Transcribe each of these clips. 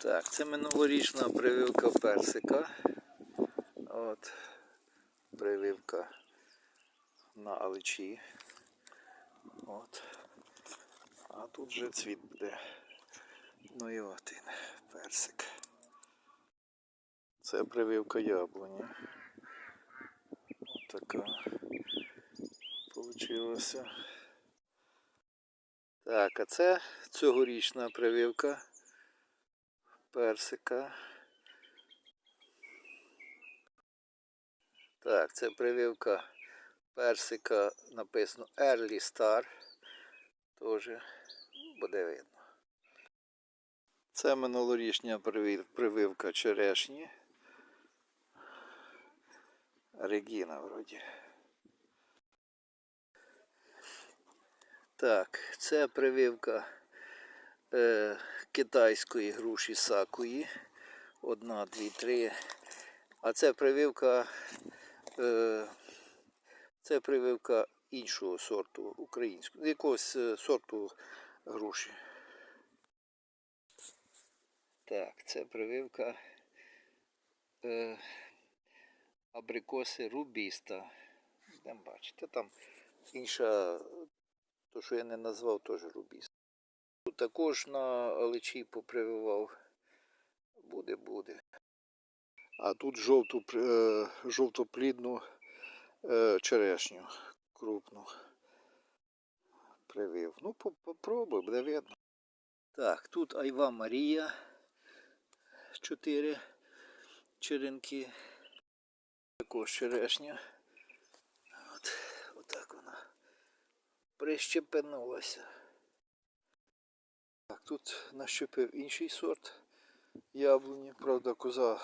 Так, це минулорічна прививка персика. От. Прививка на аличі. От. А тут вже цвіт буде. Ну і от він, персик. Це прививка яблуні. От така получилося. Так, а це цьогорічна прививка персика. Так, це прививка персика написано Early Star. Тоже буде видно. Це минулорічня прививка черешні. Регіна вроді. Так, це прививка е, китайської груші сакуї. Одна, дві, три. А це прививка, е, це прививка іншого сорту українського, якогось е, сорту груші. Так, це прививка е, абрикоси рубіста. Будемо бачити. Там інша, то, що я не назвав, теж рубіст. Також на аличі попрививав. Буде, буде. А тут жовту, е, жовтоплідну е, черешню крупну привив. Ну, попробуй, буде видно. Так, тут Айва Марія. Чотири черенки. Також черешня. От, отак вона прищепенулася. Так, тут нащепив інший сорт яблуні. Правда, коза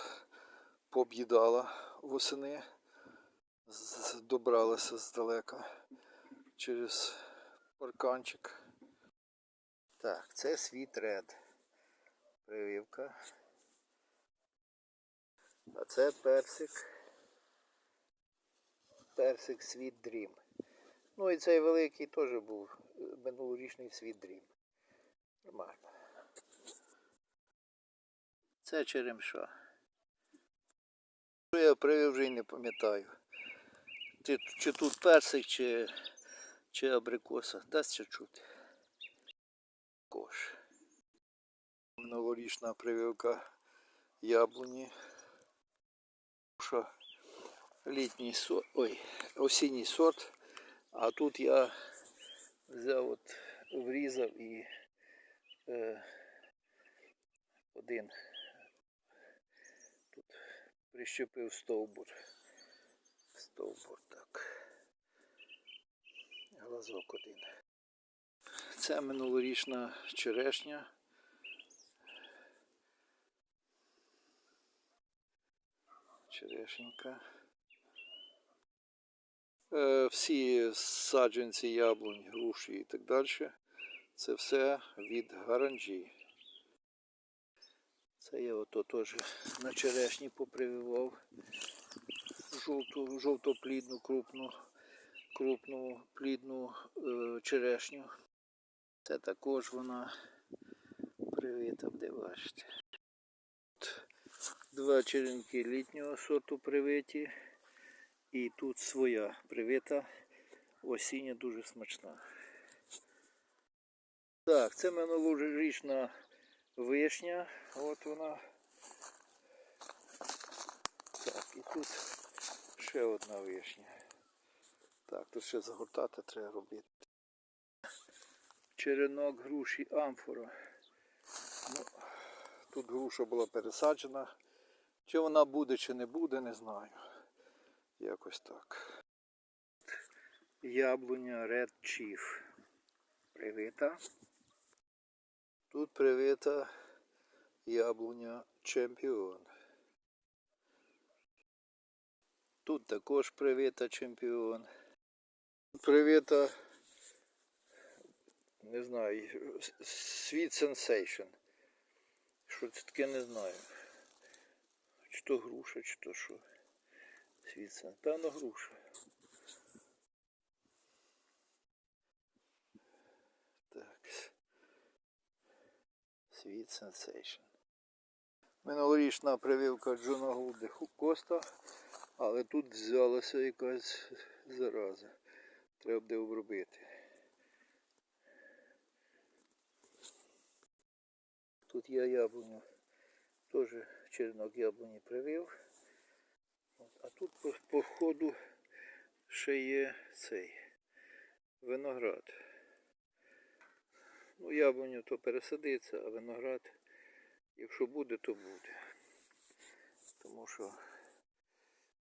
пооб'їдала восени, добралася здалека через парканчик. Так, це світ ред. Прививка. А це персик. Персик світ дрім. Ну і цей великий теж був е, минулорічний світ дрім. Нормально. Це черемша. Я привів вже й не пам'ятаю. Чи, чи тут персик, чи, чи абрикоса. Дасть чути. Кош. Минулорічна прививка яблуні. Що літній сорт, ой, осінній сорт. А тут я взяв от, врізав і один тут прищепив стовбур. Стовбур так. Глазок один. Це минулорічна черешня. Черешенька. Е, Всі саджанці яблунь, груші і так далі. Це все від гаранжі. Це я ото теж на черешні попрививав. Жовту, жовтоплідну, крупну, крупну плідну е, черешню. Це також вона привита, де бачите. Два черенки літнього сорту привиті. І тут своя привита. Осіння дуже смачна. Так, це минулорічна вишня. От вона. Так, і тут ще одна вишня. Так, тут ще загортати треба робити. Черенок груші амфора. Ну, тут груша була пересаджена. Чи вона буде, чи не буде, не знаю. Якось так. Яблуня Red Chief. Привита. Тут привита яблуня Чемпіон. Тут також привита чемпіон. Привита, не знаю, Sweet Sensation. Що це таке не знаю. Чи то груша, чи то що. Sweet Sensation. Певно груша. Так. Sweet Sensation. Минулорічна прививка Джона Голди Коста, але тут взялася якась зараза. Треба буде обробити. Тут я яблуню, теж черенок яблуні привив. А тут по ходу ще є цей виноград. Ну, яблуню то пересадиться, а виноград, якщо буде, то буде. Тому що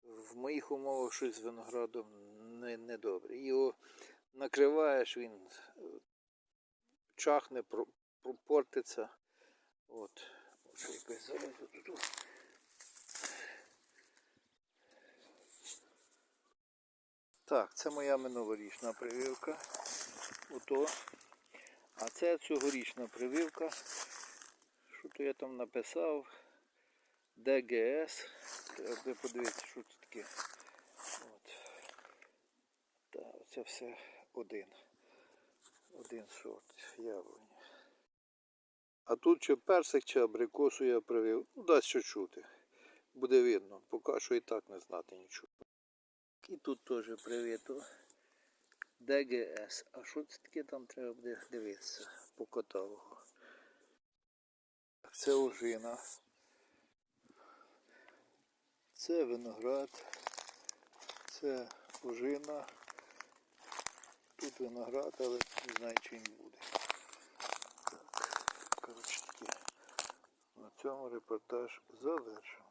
в моїх умовах щось з виноградом не, не добре. Його накриваєш, він е, чахне, пропортиться. От. Ось якась зараза тут. Так, це моя минулорічна прививка. Ото. А це цьогорічна прививка. Що то я там написав? ДГС. Треба подивитися, що це таке. От. Так, це все один. Один сорт яблуні. А тут чи персик, чи абрикосу я привив. Ну, дасть що чути. Буде видно. Поки що і так не знати нічого. І тут теж привито. ДГС. А що це таке там треба буде дивитися по каталогу. Це ожина. Це виноград. Це ожина. Тут виноград, але не знаю, чи він буде. Так, коротше таке. На цьому репортаж завершено.